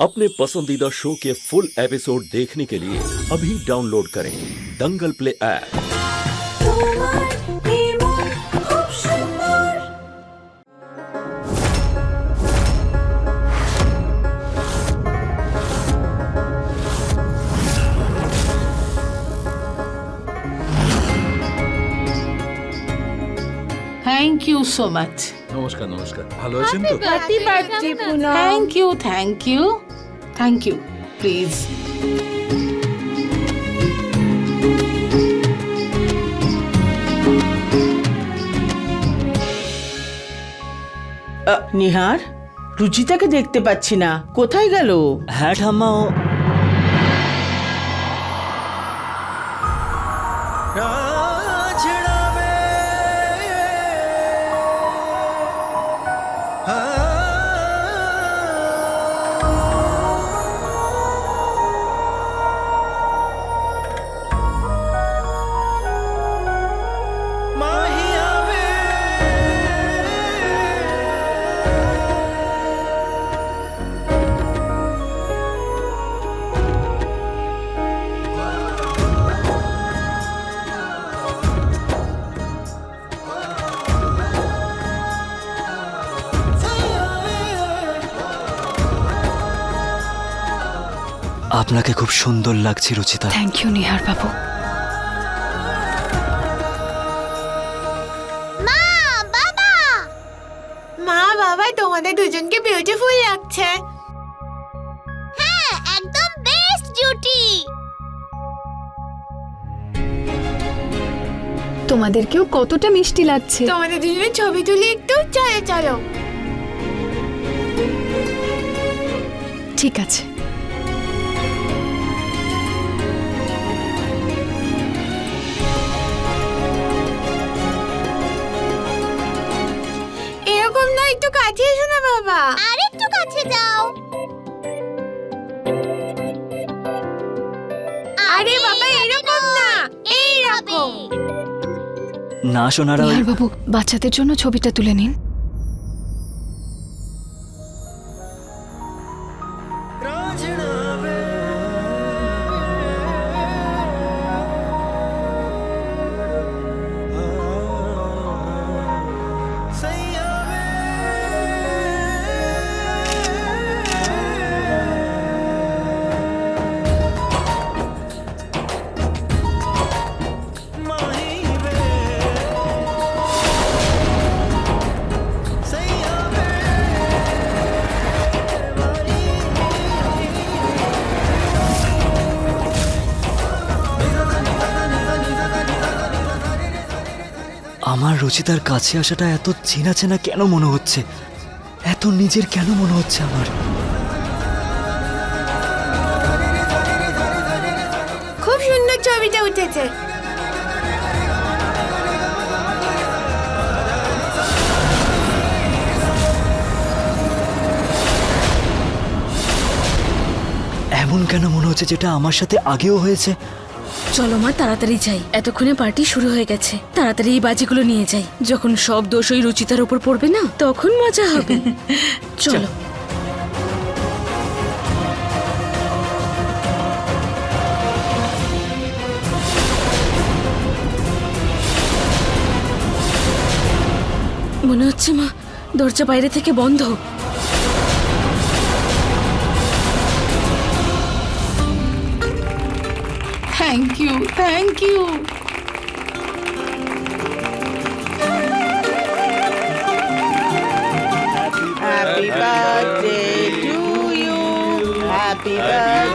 अपने पसंदीदा शो के फुल एपिसोड देखने के लिए अभी डाउनलोड करें दंगल प्ले ऐप তোমার নির্মল খুব সুন্দর থ্যাংক ইউ সো মাচ নমস্কার নমস্কার ভালো আছেন তো happy birthday Poonam thank you thank you thank you please Nihar রুচিতাকে দেখতে পাচ্ছি না। কোথায় গেল? হ্যাঁ ঠাম্মা আপনাকে খুব সুন্দর লাগছে রুচিতা। থ্যাংক ইউ নিহার বাবু। মা বাবা! তোমাদের দুজনকে বিউটিফুল লাগছে। হ্যাঁ একদম বেস্ট জুটি। তোমাদেরকেও কতটা মিষ্টি লাগছে। তোমাদের দুজনের ছবি তুলি একটু চলো চলো। ঠিক আছে। কাছে এসো না বাবা। আর একটু কাছে যাও। আরে বাবা এরকম না এই রকম না সোনারা ওই- বাবু বাচ্চাদের জন্য ছবিটা তুলে নিন। রুচিতার কাছে আসাটা এত চেনা চেনা কেন মনে হচ্ছে? এত নিজের কেন মনে হচ্ছে আমার? খুব সুন্দর ছবিটা উঠেছে। এমন কেন মনে হচ্ছে যেটা আমার সাথে আগেও হয়েছে? চলো মা তাড়াতাড়ি যাই। এতক্ষণে পার্টি শুরু হয়ে গেছে। তাড়াতাড়ি এই বাজিগুলো নিয়ে যাই। যখন সব দোষ ওই রুচিতার উপর পড়বে না তখন মজা হবে। চলো। মনে হচ্ছে মা দরজা বাইরে থেকে বন্ধ। Thank you thank you happy birthday to you happy birthday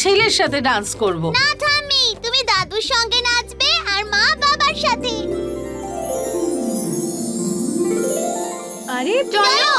ছেলের সাথে ডান্স করব। না ঠাম্মি তুমি দাদুর সঙ্গে নাচবে আর মা বাবার সাথে। আরে চলো।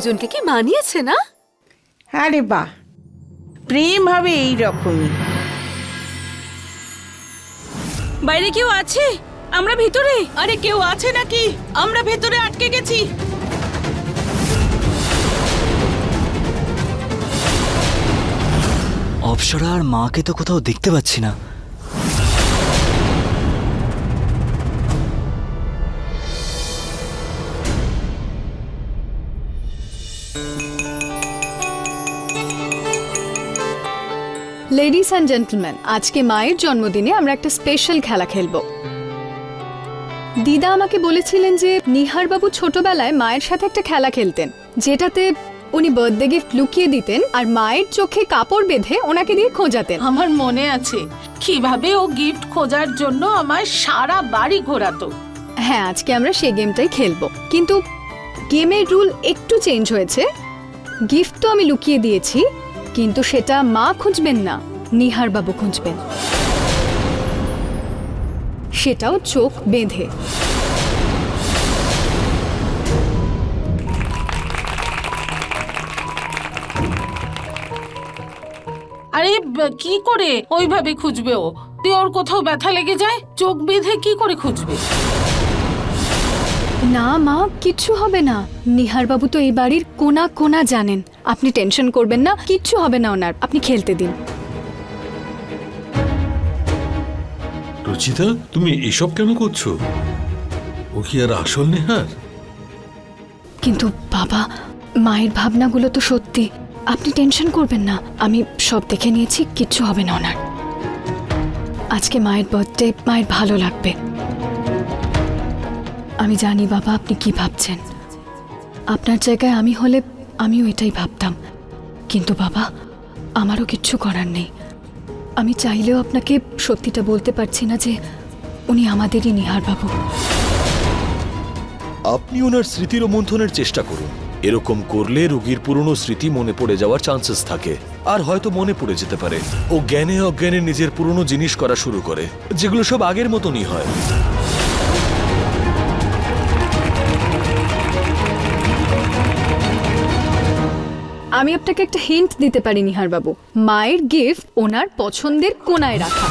দুজনকে কি মানিয়েছে না? আরে বাহ প্রেম হবে এই রকমই বাইরে কেউ আছে? আমরা ভিতরে? আরে কেউ আছে নাকি? আমরা ভেতরে আটকে গেছি। অপসরা আর মাকে তো কোথাও দেখতে পাচ্ছি না। লেডিস অ্যান্ড জেন্টলম্যান আজকে মায়ের জন্মদিনে আমরা একটা স্পেশাল খেলা খেলব। দিদা আমাকে বলেছিলেন যে নিহার বাবু ছোটবেলায় মায়ের সাথে একটা খেলা খেলতেন যেটাতে উনি বার্থডে গিফট লুকিয়ে দিতেন আর মায়ের চোখে কাপড় বেঁধে ওনাকে দিয়ে খোঁজাতেন। আমার মনে আছে কীভাবে ও গিফট খোঁজার জন্য আমার সারা বাড়ি ঘোরাতো। হ্যাঁ আজকে আমরা সেই গেমটাই খেলব। কিন্তু গেমের রুল একটু চেঞ্জ হয়েছে। গিফট তো আমি লুকিয়ে দিয়েছি কিন্তু সেটা মা খুঁজবেন না, নিহার বাবু খুঁজবেন। সেটাও চোখ বেঁধে। আরে কি করে? ওইভাবে খুঁজবে ও। তুই ওর কোথাও ব্যথা লেগে যায়, চোখ বেঁধে কি করে খুঁজবে? না মা কিচ্ছু হবে না। নিহার বাবু তো এই বাড়ির কোনা কোনা জানেন। আপনি টেনশন করবেন না কিচ্ছু হবে না ওনার। আপনি খেলতে দিন। রুচিতা তুমি এসব কেন করছ? ও কি আর আসল নেহার? কিন্তু বাবা মায়ের ভাবনাগুলো তো সত্যি। আপনি টেনশন করবেন না আমি সব দেখে নিয়েছি কিচ্ছু হবে না ওনার। আজকে মায়ের বার্থডে মায়ের ভালো লাগবে। আমি জানি বাবা, আপনি কি ভাবছেন। আপনার জায়গায় আমি হলে আমিও এটাই ভাবতাম। কিন্তু বাবা, আমারও কিচ্ছু করার নেই। আমি চাইলেও আপনাকে সত্যিটা বলতে পারছি না যে উনি আমাদেরই নিহার বাবু। আপনি ওনার স্মৃতির মন্থনের চেষ্টা করুন। এরকম করলে রোগীর পুরনো স্মৃতি মনে পড়ে যাওয়ার চান্সেস থাকে। আর হয়তো মনে পড়ে যেতে পারে। ও জ্ঞানে অজ্ঞানে নিজের পুরনো জিনিস করা শুরু করে, যেগুলো সব আগের মতনই হয়। আমি আপনাকে একটা হিন্ট দিতে পারি নিহার বাবু মায়ের গিফট ওনার পছন্দের কোনায় রাখা।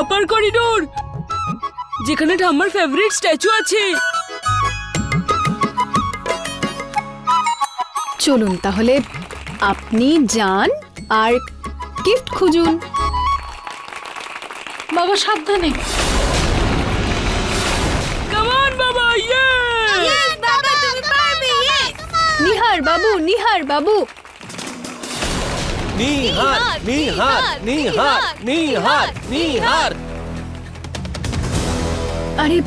আপার করিডোর যেখানে ঠাম্মার ফেভারিট স্ট্যাচু আছে। চলুন তাহলে আপনি যান আর গিফট খুঁজুন। বাবা সাবধানে। निहार बाबू निहार बाबू। निहार निहार निहार निहार निहार अरे।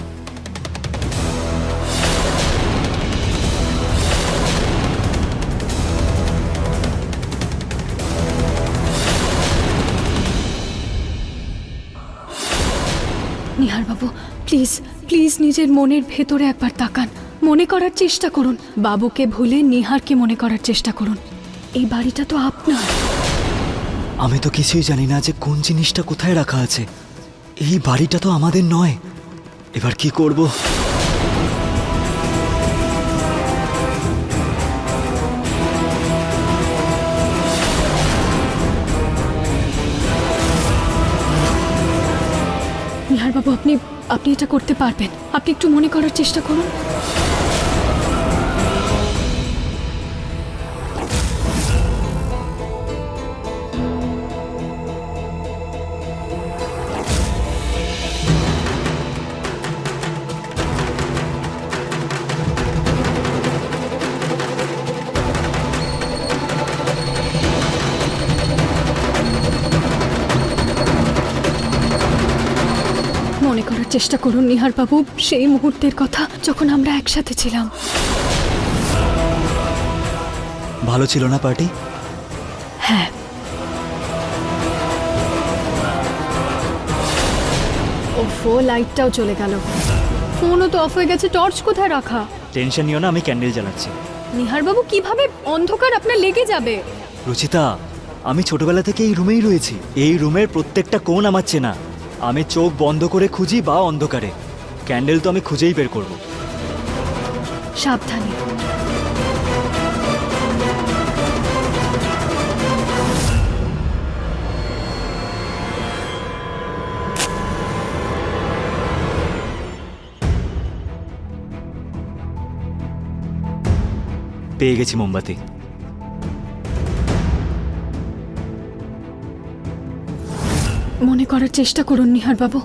निहार बाबू प्लीज़ प्लीज़ निजे मन भेतरे एक बार तकान মনে করার চেষ্টা করুন। বাবুকে ভুলে নিহারকে মনে করার চেষ্টা করুন। এই বাড়িটা তো আপনার। আমি তো কিছুই জানি না যে কোন জিনিসটা কোথায় রাখা আছে। এই বাড়িটা তো আমাদের নয়। এবার কি করব? নিহার বাবু আপনি আপনি এটা করতে পারবেন। আপনি একটু মনে করার চেষ্টা করুন। চেষ্টা করুন নিহার বাবু সেই মুহূর্তের কথা যখন আমরা একসাথে ছিলাম। ভালো ছিল না পার্টি? হ্যাঁ। ওফো লাইটটাও চলে গেল। ফোনও তো অফ হয়ে গেছে টর্চ কোথায় রাখা? টেনশন নিও না আমি ক্যান্ডেল জ্বালাচ্ছি। নিহার বাবু কীভাবে অন্ধকার আপনার লেগে যাবে? রুচিতা আমি ছোটবেলা থেকে এই রুমেই রয়েছি। এই রুমের প্রত্যেকটা কোণ আমার চেনা। আমি চোখ বন্ধ করে খুঁজি বা অন্ধকারে। ক্যান্ডেল তো আমি খুঁজেই বের করব। সাবধানে। পেয়ে গেছি মোমবাতি। মনে করার চেষ্টা করুন নিহার বাবু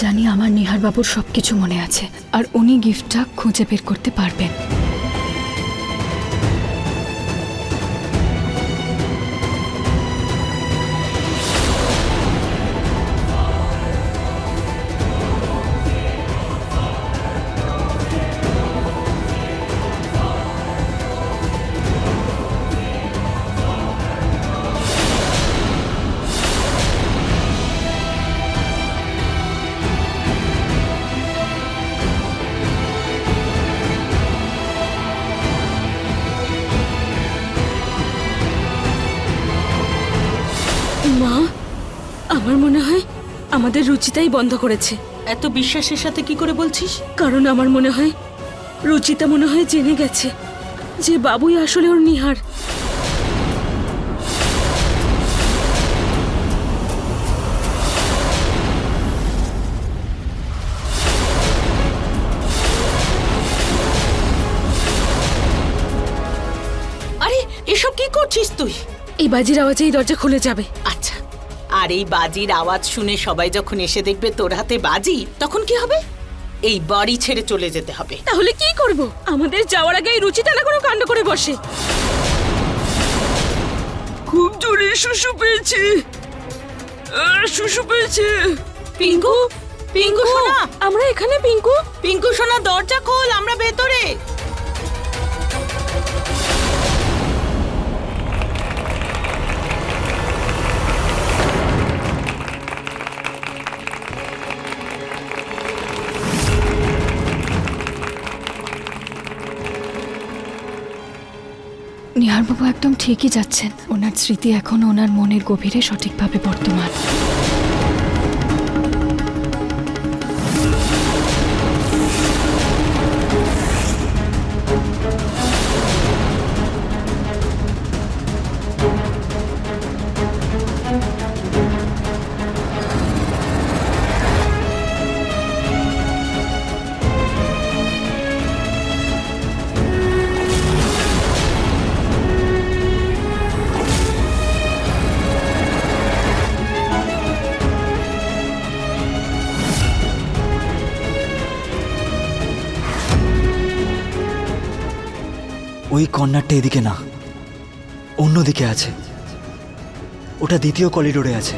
জানি আমার নিহারবাবুর সব কিছু মনে আছে আর উনি গিফটটা খুঁজে বের করতে পারবেন। আমাদের রুচিতাই বন্ধ করেছে। এত বিশ্বাসের সাথে কি করে বলছিস? কারণ আমার মনে হয় রুচিতা মনে হয় জেনে গেছে যে বাবুই আসলে ওর নিহার। আরে এসব কি করছিস তুই? এই বাজির আওয়াজে এই দরজা খুলে যাবে। আচ্ছা। আর এই বাজির আওয়াজ শুনে সবাই যখন এসে দেখবে তোর হাতে বাজি তখন কি হবে? এই বাড়ি ছেড়ে চলে যেতে হবে। তাহলে কি করব? আমাদের যাওয়ার আগে এই রুচিতা না কোনো কাণ্ড করে বসে। খুব জোরে শুশু পেয়েছে। শুশু পেয়েছে। পিঙ্কু পিঙ্কু সোনা আমরা এখানে পিঙ্কু? পিঙ্কু সোনা দরজা খোল আমরা ভেতরে। নিহার বাবু একদম ঠিকই যাচ্ছেন। ওনার স্মৃতি এখন ওনার মনের গভীরে সঠিকভাবে বর্তমান। ওই কর্নারটা এদিকে না। অন্যদিকে আছে। ওটা দ্বিতীয় করিডোরে আছে।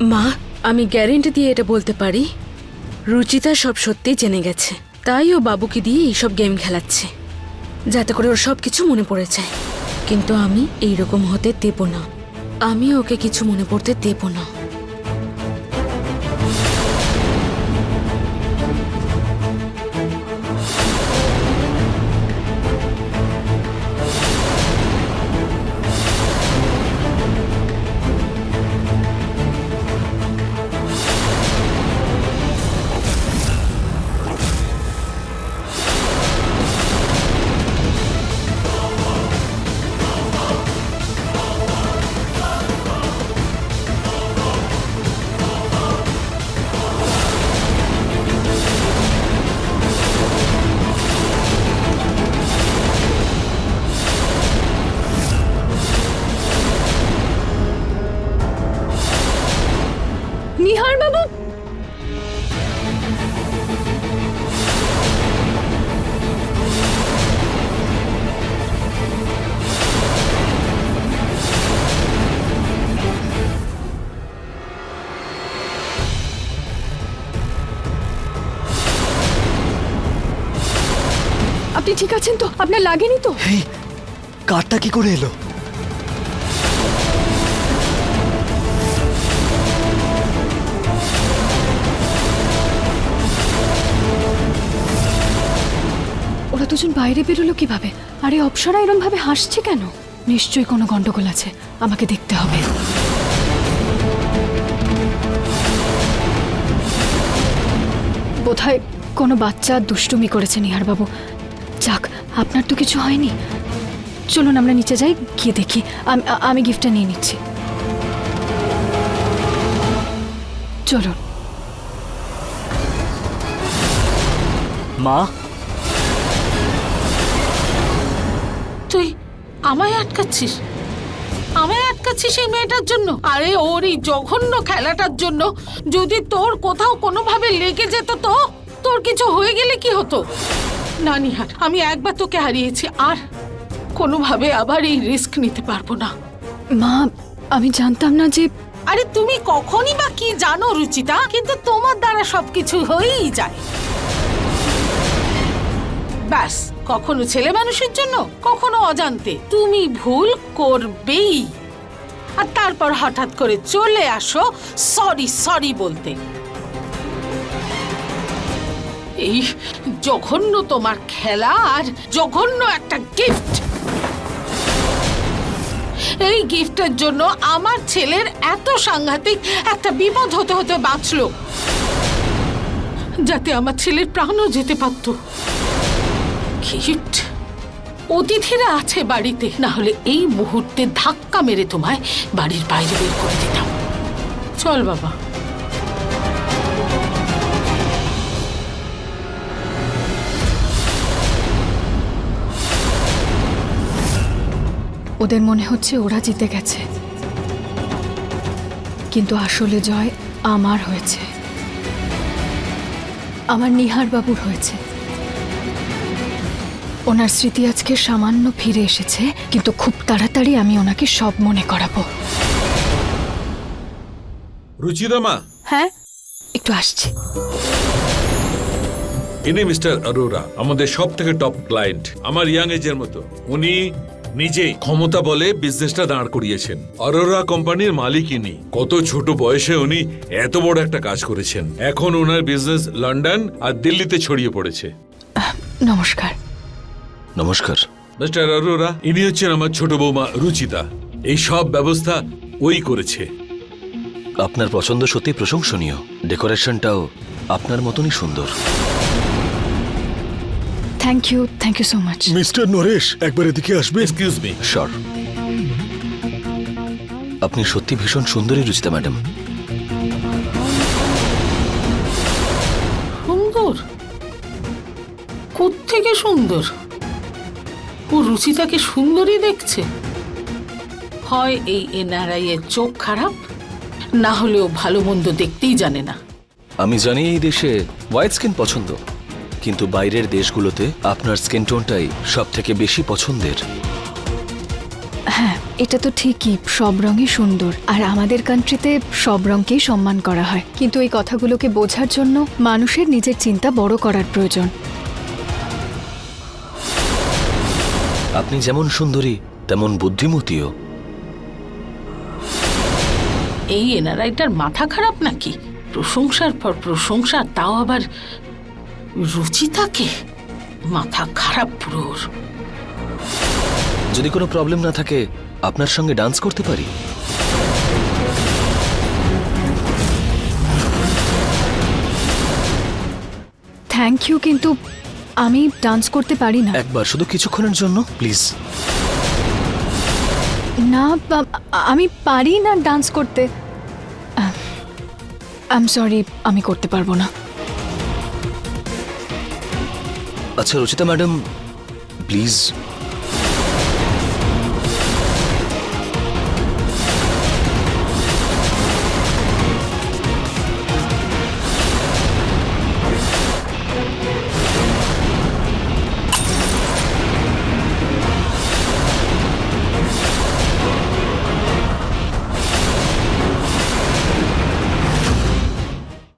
মা, আমি গ্যারেন্টি দিয়ে এটা বলতে পারি? রুচিতা সব সত্যি জেনে গেছে। তাই ও বাবুকে দিয়ে এইসব গেম খেলাচ্ছে। যাতে করে ওর সব কিছু মনে পড়ে যায়। কিন্তু আমি এই রকম হতে দেব না। আমি ওকে কিছু মনে পড়তে দেব না। ঠিক আছেন তো? আপনার লাগেনি তো? এই কারটা কি করে এলো? ওরা দুজন বাইরে বেরোলো কীভাবে? আরে অপসরা এরম ভাবে হাসছে কেন? নিশ্চয়ই কোনো গন্ডগোল আছে। আমাকে দেখতে হবে। বোধহয় কোনো বাচ্চা দুষ্টুমি করেছে নিহার বাবু যাক আপনার তো কিছু হয়নি। চলুন আমরা নিচে যাই গিয়ে দেখি। আমি আমি গিফটটা নিয়ে নিচ্ছি। চলুন। মা? তুই আমায় আটকাচ্ছিস? আমায় আটকাচ্ছিস এই মেয়েটার জন্য? আরে ওর এই জঘন্য খেলাটার জন্য। যদি তোর কোথাও কোনোভাবে লেগে যেত তো তোর কিছু হয়ে গেলে কি হতো? না নিহার আমি একবার তোকে হারিয়েছি আর কোনোভাবে আবার এই রিস্ক নিতে পারব না। মা আমি জানতাম না যে আরে তুমি কখনই বা কি জানো রুচিতা? কিন্তু তোমার দ্বারা সবকিছু হয়েই যায়। ব্যাস কখনো ছেলে মানুষের জন্য কখনো অজান্তে। তুমি ভুল করবেই। আর তারপর হঠাৎ করে চলে আসো সরি সরি বলতে। এই জঘন্য তোমার খেলা আর জঘন্য একটা গিফট এই গিফটের জন্য আমার ছেলের এত সাংঘাতিক একটা বিপদ হতে হতে বাঁচলো, যাতে আমার ছেলের প্রাণও যেতে পারত। গিফট অতিথিরা আছে বাড়িতে, না হলে এই মুহূর্তে ধাক্কা মেরে তোমায় বাড়ির বাইরে বের করে দিতাম। চল বাবা। ওদের মনে হচ্ছে ওরা জিতে গেছে। কিন্তু আসলে জয় আমার হয়েছে। আমার নিহার বাবুর হয়েছে। ওনার স্মৃতি আজকে সামান্য ফিরে এসেছে কিন্তু খুব তাড়াতাড়ি আমি ওনাকে সব মনে করাবো। রুচিতা মা। হ্যাঁ? একটু আসছি। ইনি মিস্টার অরোরা আমাদের সব থেকে টপ ক্লায়েন্ট আমার ইয়াং এজের মতো। উনি নিজে ক্ষমতা বলে বিজনেসটা দাঁড় করিয়েছেন। অরোরা কোম্পানির মালিক ইনি। কত ছোট বয়সে উনি এত বড় একটা কাজ করেছেন। এখন ওনার বিজনেস লন্ডন আর দিল্লিতে ছড়িয়ে পড়েছে। নমস্কার। নমস্কার। মিস্টার অরোরা ইনি হচ্ছেন আমার ছোট বৌমা রুচিতা। এই সব ব্যবস্থা ওই করেছে। আপনার পছন্দ সত্যি প্রশংসনীয়। ডেকোরেশনটাও আপনার মতনই সুন্দর। Thank you thank you so much mister Naresh একবার এদিকে আসবে? এক্সকিউজ মি শর আপনি সত্যি ভীষণ সুন্দরী রুচিতা ম্যাডাম। সুন্দর? থেকে সুন্দর? ও রুচিতাকে সুন্দরই দেখছে। হয় এই এনআরআই এর চোখ খারাপ? না হলেও ভালো মন্দ দেখতেই জানে না। আমি জানি এই দেশে হোয়াইট স্কিন পছন্দ। কিন্তু বাইরের দেশগুলোতে আপনার স্কিন টোনটাই সব থেকে বেশি পছন্দের। হ্যাঁ এটা তো ঠিকই সব রঙই সুন্দর। আর আমাদের কান্ট্রিতে সব রঙকেই সম্মান করা হয়। কিন্তু এই কথাগুলোকে বোঝার জন্য মানুষের নিজের চিন্তা বড় করার প্রয়োজন। আপনি যেমন সুন্দরী তেমন বুদ্ধিমতীও। এই এনআরআইটার মাথা খারাপ নাকি? প্রশংসার পর প্রশংসা তাও আবার রুচিতাকে মাথা খারাপ পুরো যদি কোনো প্রবলেম না থাকে আপনার সঙ্গে ডান্স করতে পারি। থ্যাংক ইউ কিন্তু আমি ডান্স করতে পারি না। একবার শুধু কিছুক্ষণের জন্য প্লিজ। না আমি পারি না ডান্স করতে। আই এম সরি আমি করতে পারব না। আচ্ছা রচিতা ম্যাডাম প্লিজ